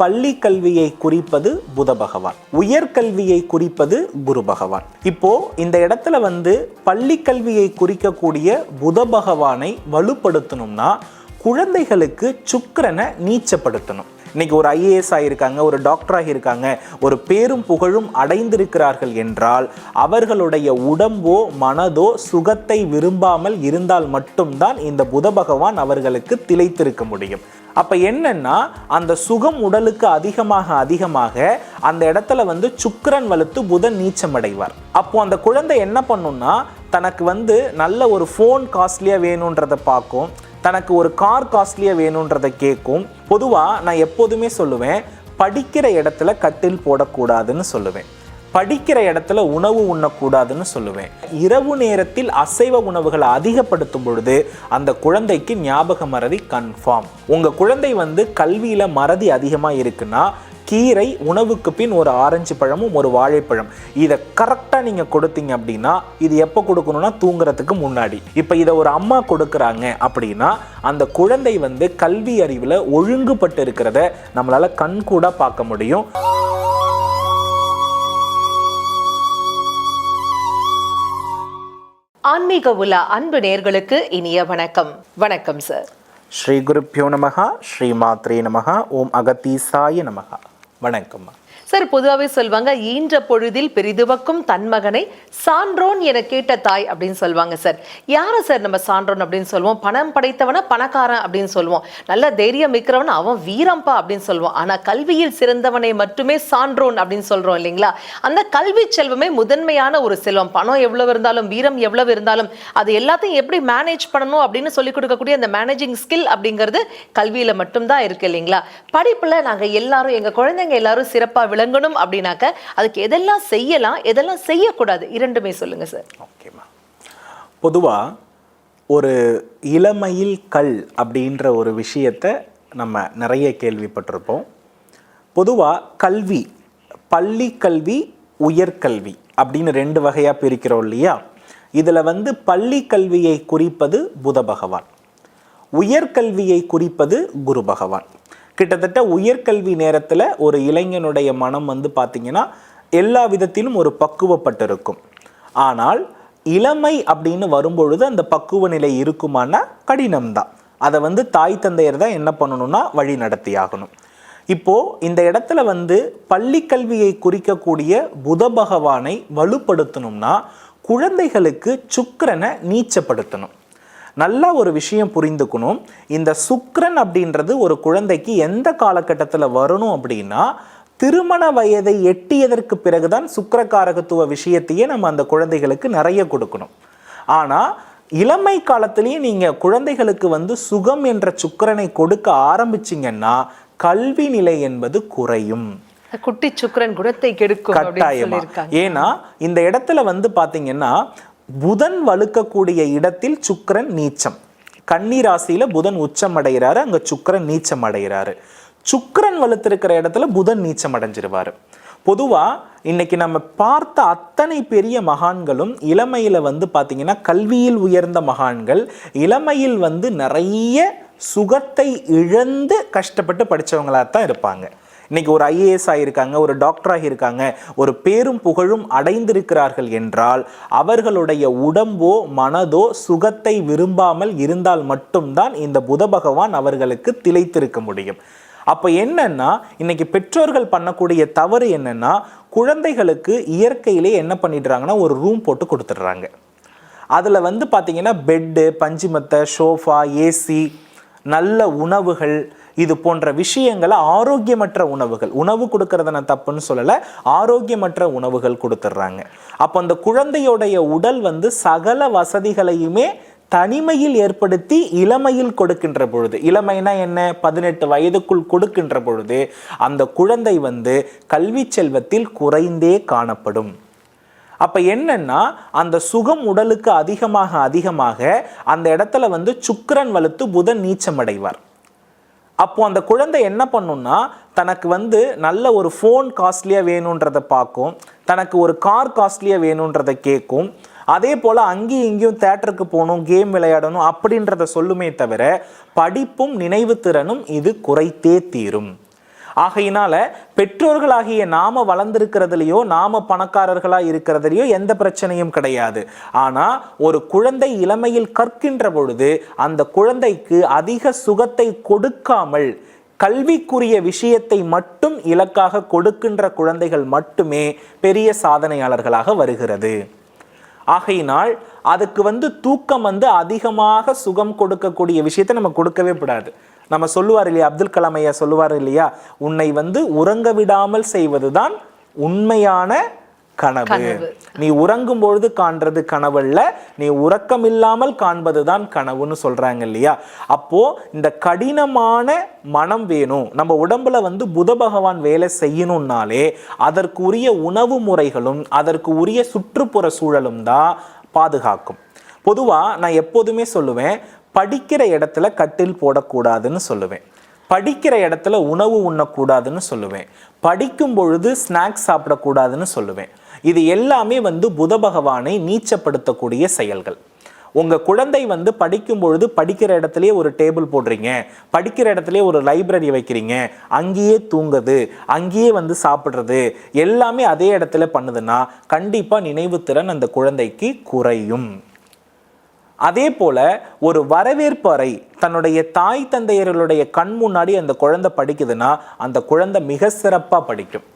பள்ளி கல்வியை குறிப்பது புத பகவான். உயர்கல்வியை குறிப்பது குரு பகவான். இப்போ இந்த இடத்துல வந்து பள்ளி கல்வியை குறிக்கக்கூடிய புத பகவானை வலுப்படுத்தணும்னா குழந்தைகளுக்கு சுக்கரனை நீச்சப்படுத்தணும். இன்னைக்கு ஒரு ஐஏஎஸ் ஆகியிருக்காங்க ஒரு டாக்டர் ஆகியிருக்காங்க ஒரு பேரும் புகழும் அடைந்திருக்கிறார்கள் என்றால் அவர்களுடைய உடம்போ மனதோ சுகத்தை விரும்பாமல் இருந்தால் மட்டும்தான் இந்த புத பகவான் அவர்களுக்கு திளைத்திருக்க முடியும். அப்போ என்னன்னா அந்த சுகம் உடலுக்கு அதிகமாக அதிகமாக அந்த இடத்துல வந்து சுக்கரன் வலுத்து புதன் நீச்சம் அடைவார் அப்போ அந்த குழந்தை என்ன பண்ணும்னா தனக்கு வந்து நல்ல ஒரு ஃபோன் காஸ்ட்லியாக வேணுன்றதை பார்க்கும் தனக்கு ஒரு கார் காஸ்ட்லியாக வேணுன்றதை கேட்கும் பொதுவாக நான் எப்போதுமே சொல்லுவேன் படிக்கிற இடத்துல கட்டில் போடக்கூடாதுன்னு சொல்லுவேன். படிக்கிற இடத்துல உணவு உண்ணக்கூடாதுன்னு சொல்லுவேன். இரவு நேரத்தில் அசைவ உணவுகளை அதிகப்படுத்தும் பொழுது அந்த குழந்தைக்கு ஞாபக மறதி கன்ஃபார்ம் உங்கள் குழந்தை வந்து கல்வியில் மறதி அதிகமாக இருக்குன்னா கீரை உணவுக்கு பின் ஒரு ஆரஞ்சு பழமும் ஒரு வாழைப்பழம். இதை கரெக்டாக நீங்கள் கொடுத்தீங்க அப்படின்னா இது எப்போ கொடுக்கணும்னா தூங்குறதுக்கு முன்னாடி. இப்போ இதை ஒரு அம்மா கொடுக்குறாங்க அப்படின்னா அந்த குழந்தை வந்து கல்வி அறிவில் ஒழுங்குபட்டு இருக்கிறத நம்மளால் கண்கூடாக பார்க்க முடியும். ஆன்மீக உலா அன்பு நேர்களுக்கு இனிய வணக்கம். வணக்கம் சார் ஸ்ரீ குருப்பியோ நமகா ஸ்ரீ மாத்ரே நமகா ஓம் அகத்தீசாய நமகா வணக்கம்மா சார் பொதுவாகவே சொல்லுவாங்க ஈன்ற பொழுதில் பெரிதுவக்கும் தன் மகனை சான்றோன் என கேட்ட தாய் அப்படின்னு சொல்லுவாங்க சார். யாரை சார் நம்ம சான்றோன் அப்படின்னு சொல்லுவோம் பணம் படைத்தவன பணக்காரன் அப்படின்னு சொல்லுவோம் நல்ல தைரியம் மிக்கிறவன் அவன் வீரம்பா அப்படின்னு சொல்லுவோம் ஆனா கல்வியில் சிறந்தவனை மட்டுமே சான்றோன் அப்படின்னு சொல்றோம் இல்லைங்களா? அந்த கல்வி செல்வமே முதன்மையான ஒரு செல்வம். பணம் எவ்வளவு இருந்தாலும் வீரம் எவ்வளவு இருந்தாலும் அது எல்லாத்தையும் எப்படி மேனேஜ் பண்ணணும் அப்படின்னு சொல்லிக் கொடுக்கக்கூடிய அந்த மேனேஜிங் ஸ்கில் அப்படிங்கிறது கல்வியில மட்டும்தான் இருக்கு இல்லைங்களா? படிப்புல நாங்க எல்லாரும் எங்க குழந்தைங்க எல்லாரும் சிறப்பா விளங்கணும் அப்படின்னாக்க அதுக்கு எதெல்லாம் செய்யலாம் எதெல்லாம் செய்யக்கூடாது இரண்டுமே சொல்லுங்க சார் ஓகேம்மா பொதுவாக ஒரு இளமையில் கல் அப்படின்ற ஒரு விஷயத்தை நம்ம நிறைய கேள்விப்பட்டிருப்போம். பொதுவாக கல்வி பள்ளி கல்வி உயர்கல்வி அப்படின்னு ரெண்டு வகையாக பிரிக்கிறோம் இல்லையா? இதில் வந்து பள்ளி கல்வியை குறிப்பது புத பகவான். உயர்கல்வியை குறிப்பது குரு பகவான். கிட்டத்தட்ட உயர்கல்வி நேரத்தில் ஒரு இளைஞனுடைய மனம் வந்து பார்த்திங்கன்னா எல்லா விதத்திலும் ஒரு பக்குவப்பட்டிருக்கும். ஆனால் இளமை அப்படின்னு வரும்பொழுது அந்த பக்குவ நிலை இருக்குமானா கடினம்தான் அதை வந்து தாய் தந்தையர் தான் என்ன பண்ணணும்னா வழி நடத்தி ஆகணும் இப்போ இந்த இடத்துல வந்து பள்ளி கல்வியை குறிக்கக்கூடிய புத பகவானை வலுப்படுத்தணும்னா குழந்தைகளுக்கு சுக்கரனை நீச்சப்படுத்தணும். நல்லா ஒரு விஷயம் புரிந்துக்கணும். இந்த சுக்கிரன் அப்படின்றது ஒரு குழந்தைக்கு எந்த காலகட்டத்தில் வரணும் அப்படின்னா திருமண வயதை எட்டியதற்கு பிறகுதான் சுக்கிரகாரகத்துவ விஷயத்தையே நம்ம அந்த குழந்தைகளுக்கு நிறைய கொடுக்கணும். ஆனால் இளமை காலத்திலேயே நீங்கள் குழந்தைகளுக்கு வந்து சுகம் என்ற சுக்கிரனை கொடுக்க ஆரம்பிச்சிங்கன்னா கல்வி நிலை என்பது குறையும். குட்டி சுக்கிரன் குணத்தை கெடுக்கும் கட்டாயமா. ஏன்னா இந்த இடத்துல வந்து பாத்தீங்கன்னா புதன் வலுக்கக்கூடிய இடத்தில் சுக்கரன் நீச்சம். கன்னி ராசியில புதன் உச்சம் அடைகிறாரு அங்க சுக்கிரன் நீச்சம் அடைகிறாரு. சுக்கரன் வலுத்திருக்கிற இடத்துல புதன் நீச்சம் அடைஞ்சிருவாரு. பொதுவா இன்னைக்கு நம்ம பார்த்த அத்தனை பெரிய மகான்களும் இளமையில வந்து பாத்தீங்கன்னா கல்வியில் உயர்ந்த மகான்கள் இளமையில் வந்து நிறைய சுகத்தை இழந்து கஷ்டப்பட்டு படித்தவங்களாக தான் இருப்பாங்க. இன்னைக்கு ஒரு ஐஏஎஸ் ஆகியிருக்காங்க ஒரு டாக்டர் ஆகியிருக்காங்க ஒரு பேரும் புகழும் அடைந்திருக்கிறார்கள் என்றால் அவர்களுடைய உடம்போ மனதோ சுகத்தை விரும்பாமல் இருந்தால் மட்டும்தான் இந்த புத பகவான் அவர்களுக்கு திளைத்திருக்க முடியும். அப்போ என்னன்னா இன்னைக்கு பெற்றோர்கள் பண்ணக்கூடிய தவறு என்னன்னா குழந்தைகளுக்கு இயற்கையிலே என்ன பண்ணிடுறாங்கன்னா ஒரு ரூம் போட்டு கொடுத்துட்றாங்க. அதில் வந்து பார்த்தீங்கன்னா பெட்டு பஞ்சுமெத்தை ஷோஃபா ஏசி நல்ல உணவுகள் இது போன்ற விஷயங்களை ஆரோக்கியமற்ற உணவுகள் உணவு கொடுக்கறத நான் தப்புன்னு சொல்லலை ஆரோக்கியமற்ற உணவுகள் கொடுத்துட்றாங்க அப்போ அந்த குழந்தையோடைய உடல் வந்து சகல வசதிகளையுமே தனிமையில் ஏற்படுத்தி இளமையில் கொடுக்கின்ற பொழுது இளமைனா என்ன? பதினெட்டு வயதுக்குள் கொடுக்கின்ற பொழுது அந்த குழந்தை வந்து கல்வி செல்வத்தில் குறைந்தே காணப்படும். அப்போ என்னன்னா அந்த சுகம் உடலுக்கு அதிகமாக அதிகமாக அந்த இடத்துல வந்து சுக்கரன் வலுத்து புதன் நீச்சம் அப்போது அந்த குழந்தை என்ன பண்ணும்னா தனக்கு வந்து நல்ல ஒரு ஃபோன் காஸ்ட்லியாக வேணுன்றதை பார்க்கும் தனக்கு ஒரு கார் காஸ்ட்லியாக வேணுன்றதை கேட்கும் அதே போல் அங்கேயும் இங்கேயும் தேட்டருக்கு போகணும் கேம் விளையாடணும் அப்படின்றத சொல்லுமே தவிர படிப்பும் நினைவு திறனும் இது குறைத்தே தீரும். ஆகையினால பெற்றோர்களாகிய நாம வளர்ந்திருக்கிறதுலையோ நாம பணக்காரர்களா இருக்கிறதுலையோ எந்த பிரச்சனையும் கிடையாது. ஆனா ஒரு குழந்தை இளமையில் கற்கின்ற பொழுது அந்த குழந்தைக்கு அதிக சுகத்தை கொடுக்காமல் கல்விக்குரிய விஷயத்தை மட்டும் இலக்காக கொடுக்கின்ற குழந்தைகள் மட்டுமே பெரிய சாதனையாளர்களாக வருகிறது. ஆகையினால் அதுக்கு வந்து தூக்கம் வந்து அதிகமாக சுகம் கொடுக்கக்கூடிய விஷயத்தை நம்ம கொடுக்கவே கூடாது. நம்ம சொல்லுவார் இல்லையா அப்துல் கலாம் ஐயா சொல்லுவார் இல்லையா உன்னை வந்து உறங்க விடாமல் செய்வதுதான் உண்மையான கனவு. நீ உறங்கும் பொழுது காண்றது கனவல்ல நீ உறக்கமில்லாமல் காண்பதுதான் கனவுன்னு சொல்றாங்க இல்லையா. அப்போ இந்த கடினமான மனம் வேணும். நம்ம உடம்புல வந்து புத பகவான் வேலை செய்யணும்னாலே அதற்கு உரிய உணவு முறைகளும் அதற்கு உரிய சுற்றுப்புற சூழலும் தான் பாதுகாக்கும். பொதுவா நான் எப்போதுமே சொல்லுவேன் படிக்கிற இடத்துல கட்டில் போடக்கூடாதுன்னு சொல்லுவேன். படிக்கிற இடத்துல உணவு உண்ணக்கூடாதுன்னு சொல்லுவேன். படிக்கும் பொழுது ஸ்நாக்ஸ் சாப்பிடக்கூடாதுன்னு சொல்லுவேன். இது எல்லாமே வந்து புத பகவானை நீச்சப்படுத்தக்கூடிய செயல்கள். உங்கள் குழந்தை வந்து படிக்கும் பொழுது படிக்கிற இடத்துலையே ஒரு டேபிள் போடுறீங்க. படிக்கிற இடத்துலையே ஒரு லைப்ரரி வைக்கிறீங்க. அங்கேயே தூங்குது. அங்கேயே வந்து சாப்பிட்றது. எல்லாமே அதே இடத்துல பண்ணுதுன்னா கண்டிப்பாக நினைவுத்திறன் அந்த குழந்தைக்கு குறையும். அதே போல ஒரு வரவேற்பு அறை தன்னுடைய தாய் தந்தையர்களுடைய கண் முன்னாடி அந்த குழந்தை படிக்குதுன்னா அந்த குழந்தை மிக சிறப்பாக படிக்கும்.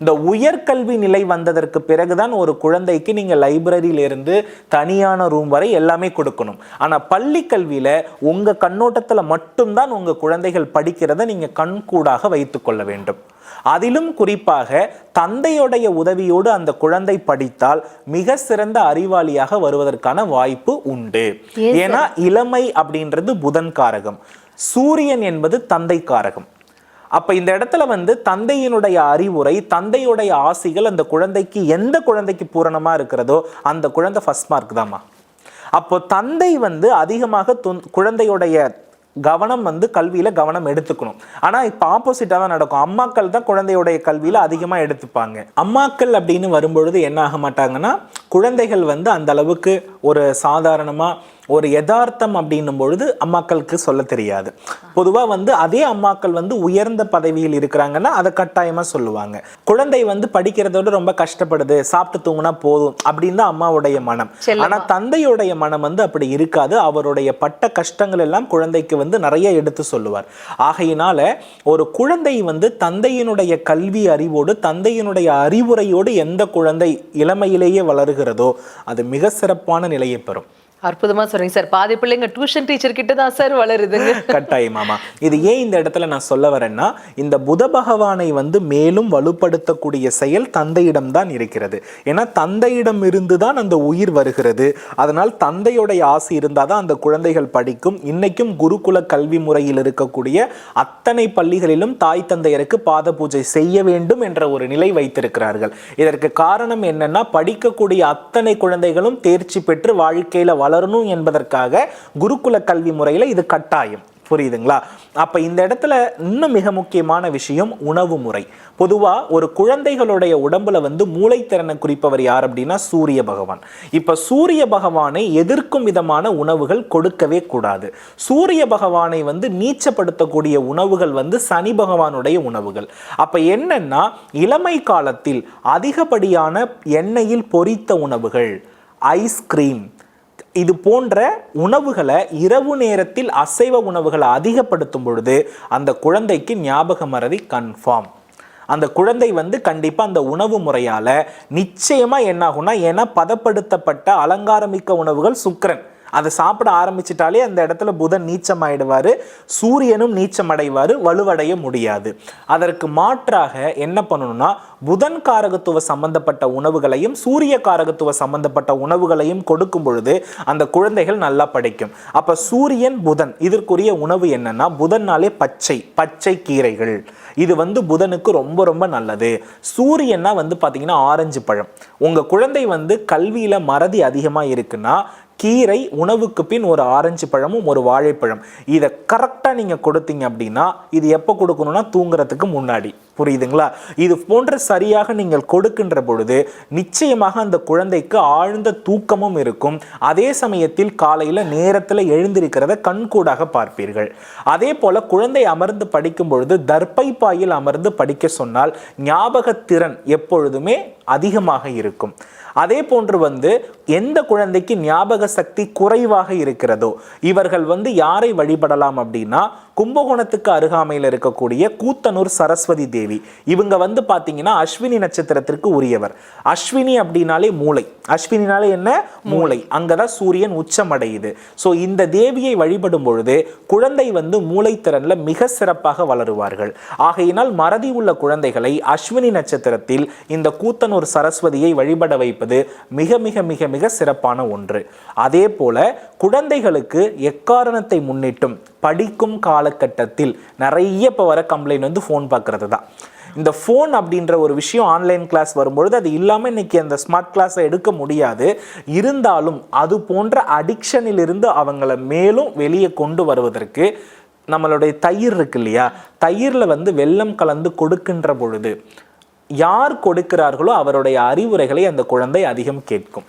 இந்த உயர்கல்வி நிலை வந்ததற்கு பிறகுதான் ஒரு குழந்தைக்கு நீங்கள் லைப்ரரியிலிருந்து தனியான ரூம் வரை எல்லாமே கொடுக்கணும். ஆனால் பள்ளி கல்வியில் உங்கள் கண்ணோட்டத்தில் மட்டும்தான் உங்கள் குழந்தைகள் படிக்கிறத நீங்கள் கண்கூடாக வைத்துக்கொள்ள வேண்டும். அதிலும் குறிப்பாக தந்தையுடைய உதவியோடு அந்த குழந்தை படித்தால் மிக சிறந்த அறிவாளியாக வருவதற்கான வாய்ப்பு உண்டு? ஏன்னா இளமை அப்படின்றது புதன் காரகம் சூரியன் என்பது தந்தை காரகம் அப்ப இந்த இடத்துல வந்து தந்தையினுடைய அறிவுரை தந்தையுடைய ஆசிகள் அந்த குழந்தைக்கு எந்த குழந்தைக்கு பூரணமா இருக்கிறதோ அந்த குழந்தை ஃபர்ஸ்ட் மார்க் தாம்மா. அப்போ தந்தை வந்து அதிகமாக குழந்தையுடைய கவனம் வந்து கல்வியில் கவனம் எடுத்துக்கணும். ஆனால் இப்போ ஆப்போசிட்டாக தான் நடக்கும். அம்மாக்கள் தான் குழந்தையுடைய கல்வியில் அதிகமாக எடுத்துப்பாங்க. அம்மாக்கள் அப்படின்னு வரும்பொழுது என்ன ஆக மாட்டாங்கன்னா குழந்தைகள் வந்து அந்த அளவுக்கு ஒரு சாதாரணமா ஒரு யதார்த்தம் அப்படின்னும் பொழுது அம்மாக்களுக்கு சொல்ல தெரியாது. பொதுவா வந்து அதே அம்மாக்கள் வந்து உயர்ந்த பதவியில் இருக்கிறாங்கன்னா அதை கட்டாயமா சொல்லுவாங்க. குழந்தை வந்து படிக்கிறதோட ரொம்ப கஷ்டப்படுது சாப்பிட்டு தூங்குனா போதும் அப்படின்னு தான் அம்மாவுடைய மனம். செல்லமா. ஆனா தந்தையுடைய மனம் வந்து அப்படி இருக்காது. அவருடைய பட்ட கஷ்டங்கள் எல்லாம் குழந்தைக்கு வந்து நிறைய எடுத்து சொல்லுவார். ஆகையினால ஒரு குழந்தை வந்து தந்தையினுடைய கல்வி அறிவோடு தந்தையினுடைய அறிவுரையோடு எந்த குழந்தை இளமையிலேயே வளருகிறதோ அது மிக சிறப்பான நிலையை பெறும். அற்புதமா சொல்றீங்க சார். பாதி பிள்ளைங்க டியூஷன் டீச்சர் கிட்ட தான் சார் வளருதுங்க. கட்டாயமாமா இது ஏன் இந்த இடத்துல நான் சொல்ல வரேன்னா இந்த புத பகவானை வந்து மேலும் வலுப்படுத்தக்கூடிய செயல் தந்தையிடம் தான் இருக்கிறது. ஏன்னா தந்தையிடம் இருந்து தான் அந்த உயிர் வருகிறது. அதனால் தந்தையுடைய ஆசை இருந்தால் தான் அந்த குழந்தைகள் படிக்கும். இன்னைக்கும் குருகுல கல்வி முறையில் இருக்கக்கூடிய அத்தனை பள்ளிகளிலும் தாய் தந்தையருக்கு பாத பூஜை செய்ய வேண்டும் என்ற ஒரு நிலை வைத்திருக்கிறார்கள். இதற்கு காரணம் என்னன்னா படிக்கக்கூடிய அத்தனை குழந்தைகளும் தேர்ச்சி பெற்று வாழ்க்கையில வளரணும் என்பதற்காக குருகுல கல்வி முறையில் இது கட்டாயம். புரியுதுங்களா? அப்போ இந்த இடத்துல இன்னும் மிக முக்கியமான விஷயம் உணவு முறை. பொதுவாக ஒரு குழந்தைகளுடைய உடம்புல வந்து மூளைத்திறனை குறிப்பவர் யார் அப்படின்னா சூரிய பகவான். இப்போ சூரிய பகவானை எதிர்க்கும் விதமான உணவுகள் கொடுக்கவே கூடாது. சூரிய பகவானை வந்து நீச்சப்படுத்தக்கூடிய உணவுகள் வந்து சனி பகவானுடைய உணவுகள். அப்போ என்னன்னா இளமை காலத்தில் அதிகப்படியான எண்ணெயில் பொரித்த உணவுகள் ஐஸ்கிரீம் இது போன்ற உணவுகளை இரவு நேரத்தில் அசைவ உணவுகளை அதிகப்படுத்தும் பொழுது அந்த குழந்தைக்கு ஞாபக மறதி கன்ஃபார்ம் அந்த குழந்தை வந்து கண்டிப்பாக அந்த உணவு முறையால் நிச்சயமாக என்னாகும்னா ஏன்னா பதப்படுத்தப்பட்ட அலங்காரமிக்க உணவுகள் சுக்கரன். அதை சாப்பிட ஆரம்பிச்சிட்டாலே அந்த இடத்துல புதன் நீச்சம் ஆயிடுவாரு சூரியனும் நீச்சம் அடைவாரு வலுவடைய முடியாது. அதற்கு மாற்றாக என்ன பண்ணணும்னா புதன் காரகத்துவ சம்பந்தப்பட்ட உணவுகளையும் சூரிய காரகத்துவ சம்பந்தப்பட்ட உணவுகளையும் கொடுக்கும் பொழுது அந்த குழந்தைகள் நல்லா படிக்கும். அப்ப சூரியன் புதன் இதற்குரிய உணவு என்னன்னா புதன்னாலே பச்சை பச்சை கீரைகள். இது வந்து புதனுக்கு ரொம்ப ரொம்ப நல்லது. சூரியன்னா வந்து பாத்தீங்கன்னா ஆரஞ்சு பழம். உங்க குழந்தை வந்து கல்வியில மறதி அதிகமா இருக்குன்னா கீரை உணவுக்கு பின் ஒரு ஆரஞ்சு பழமும் ஒரு வாழைப்பழம். இதை கரெக்டாக நீங்கள் கொடுத்தீங்க அப்படின்னா இது எப்போ கொடுக்கணும்னா தூங்குறதுக்கு முன்னாடி. புரியுதுங்களா? இது போன்ற சரியாக நீங்கள் கொடுக்கின்ற பொழுது நிச்சயமாக அந்த குழந்தைக்கு ஆழ்ந்த தூக்கமும் இருக்கும். அதே சமயத்தில் காலையில் நேரத்தில் எழுந்திருக்கிறத கண்கூடாக பார்ப்பீர்கள். அதே போல குழந்தை அமர்ந்து படிக்கும் பொழுது தர்ப்பை பாயில் அமர்ந்து படிக்க சொன்னால் ஞாபகத்திறன் எப்பொழுதுமே அதிகமாக இருக்கும். அதே போன்று வந்து எந்த குழந்தைக்கு ஞாபக சக்தி குறைவாக இருக்கிறதோ இவர்கள் வந்து யாரை வழிபடலாம் அப்படின்னா கும்பகோணத்துக்கு அருகாமையில் இருக்கக்கூடிய கூத்தனூர் சரஸ்வதி தேவி. இவங்க வந்து பார்த்தீங்கன்னா அஸ்வினி நட்சத்திரத்திற்கு உரியவர். அஸ்வினி அப்படின்னாலே மூளை. அஸ்வினினாலே என்ன? மூளை. அங்கதான் சூரியன் உச்சமடையுது. ஸோ இந்த தேவியை வழிபடும் பொழுது குழந்தை வந்து மூளைத்திறனில் மிக சிறப்பாக வளருவார்கள். ஆகையினால் மறதி உள்ள குழந்தைகளை அஸ்வினி நட்சத்திரத்தில் இந்த கூத்தனூர் சரஸ்வதியை வழிபட வைப்பது மிக மிக மிக மிக சிறப்பான ஒன்று. அதே போல குழந்தைகளுக்கு எக்காரணத்தை முன்னிட்டும் படிக்கும் காலகட்டத்தில் நிறைய இப்போ வர கம்ப்ளைண்ட் வந்து ஃபோன் பார்க்கறது தான். இந்த ஃபோன் அப்படின்ற ஒரு விஷயம் ஆன்லைன் கிளாஸ் வரும்பொழுது அது இல்லாமல் இன்னைக்கு அந்த ஸ்மார்ட் கிளாஸை எடுக்க முடியாது. இருந்தாலும் அது போன்ற அடிக்ஷனில் இருந்து அவங்கள மேலும் வெளியே கொண்டு வருவதற்கு நம்மளுடைய தயிர் இருக்கு இல்லையா? தயிரில் வந்து வெள்ளம் கலந்து கொடுக்கின்ற பொழுது யார் கொடுக்கிறார்களோ அவருடைய அறிவுரைகளை அந்த குழந்தை அதிகம் கேட்கும்.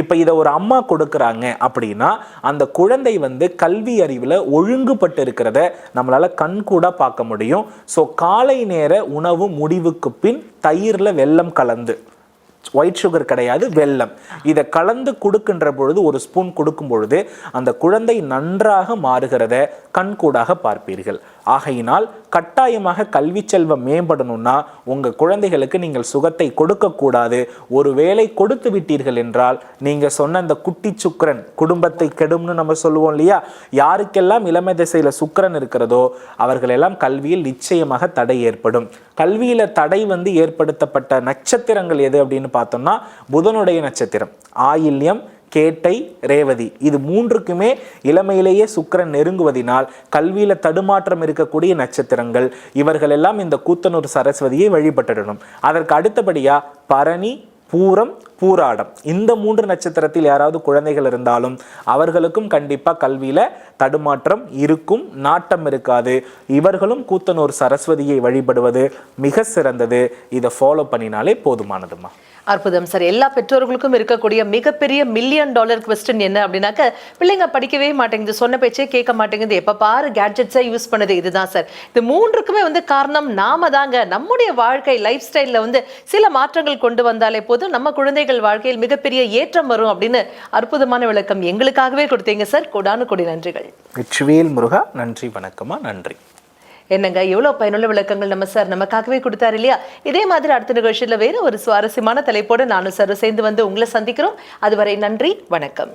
இப்போ இதை ஒரு அம்மா கொடுக்குறாங்க அப்படின்னா அந்த குழந்தை வந்து கல்வி அறிவில் ஒழுங்குபட்டு இருக்கிறத நம்மளால் கண்கூடாக பார்க்க முடியும். ஸோ காலை நேர உணவு முடிவுக்கு பின் தயிரில் வெள்ளம் கலந்து. ஒயிட் சுகர் கிடையாது வெல்லம். இதை கலந்து கொடுக்கின்ற பொழுது ஒரு ஸ்பூன் கொடுக்கும் பொழுது அந்த குழந்தை நன்றாக மாறுகிறத கண்கூடாக பார்ப்பீர்கள். ஆகையினால் கட்டாயமாக கல்வி செல்வம் மேம்படணும்னா உங்கள் குழந்தைகளுக்கு நீங்கள் சுகத்தை கொடுக்கக்கூடாது ஒருவேளை கொடுத்து விட்டீர்கள் என்றால் நீங்கள் சொன்ன அந்த குட்டி சுக்கரன் குடும்பத்தை கெடும்னு நம்ம சொல்லுவோம் இல்லையா? யாருக்கெல்லாம் இளமை திசையில் சுக்கரன் இருக்கிறதோ அவர்களெல்லாம் கல்வியில் நிச்சயமாக தடை ஏற்படும். கல்வியில் தடை வந்து ஏற்படுத்தப்பட்ட நட்சத்திரங்கள் எது அப்படின்னு பார்த்தோம்னா புதனுடைய நட்சத்திரம். ஆயில்யம் கேட்டை ரேவதி. இது மூன்றுக்குமே இளமையிலேயே சுக்கிரன் நெருங்குவதினால் கல்வியில தடுமாற்றம் இருக்கக்கூடிய நட்சத்திரங்கள். இவர்கள் எல்லாம் இந்த கூத்தனூர் சரஸ்வதியை வழிபட்டுடணும். அதற்கு அடுத்தபடியா பரணி பூரம் பூராடம். இந்த மூன்று நட்சத்திரத்தில் யாராவது குழந்தைகள் இருந்தாலும் அவர்களுக்கும் கண்டிப்பாக கல்வியில் தடுமாற்றம் இருக்கும் நாட்டம் இருக்காது. இவர்களும் கூத்தனூர் சரஸ்வதியை வழிபடுவது மிக சிறந்தது. இதை ஃபாலோ பண்ணினாலே போதுமானதுமா? அற்புதம் சார். எல்லா பெற்றோர்களுக்கும் இருக்கக்கூடிய மிகப்பெரிய மில்லியன் டாலர் கொஸ்டின் என்ன அப்படின்னாக்க பிள்ளைங்க படிக்கவே மாட்டேங்குது. சொன்ன பேச்சே கேட்க மாட்டேங்குது. எப்போ பாரு கேட்ஜெட்ஸை யூஸ் பண்ணுது இதுதான் சார். இது மூன்றுக்குமே வந்து காரணம் நாம தாங்க நம்முடைய வாழ்க்கை லைஃப் ஸ்டைலில் வந்து சில மாற்றங்கள் கொண்டு வந்தாலே போதும். நம்ம குழந்தைகள் வாழ்க்கையில் மிகப்பெரிய ஏற்றம் வரும் அப்படின்னு அற்புதமான விளக்கம் எங்களுக்காகவே கொடுத்தீங்க சார். கொடானு கொடி நன்றிகள். வெற்றிவேல் முருகா நன்றி வணக்கமா நன்றி. என்னங்க எவ்வளவு பயனுள்ள விளக்கங்கள் நம்ம சார் நமக்காகவே கொடுத்தாரு இல்லையா? இதே மாதிரி அடுத்த நிகழ்ச்சியில வேற ஒரு சுவாரஸ்யமான தலைப்போட நானும் சார் சேர்ந்து வந்து உங்களை சந்திக்கிறோம். அதுவரை நன்றி வணக்கம்.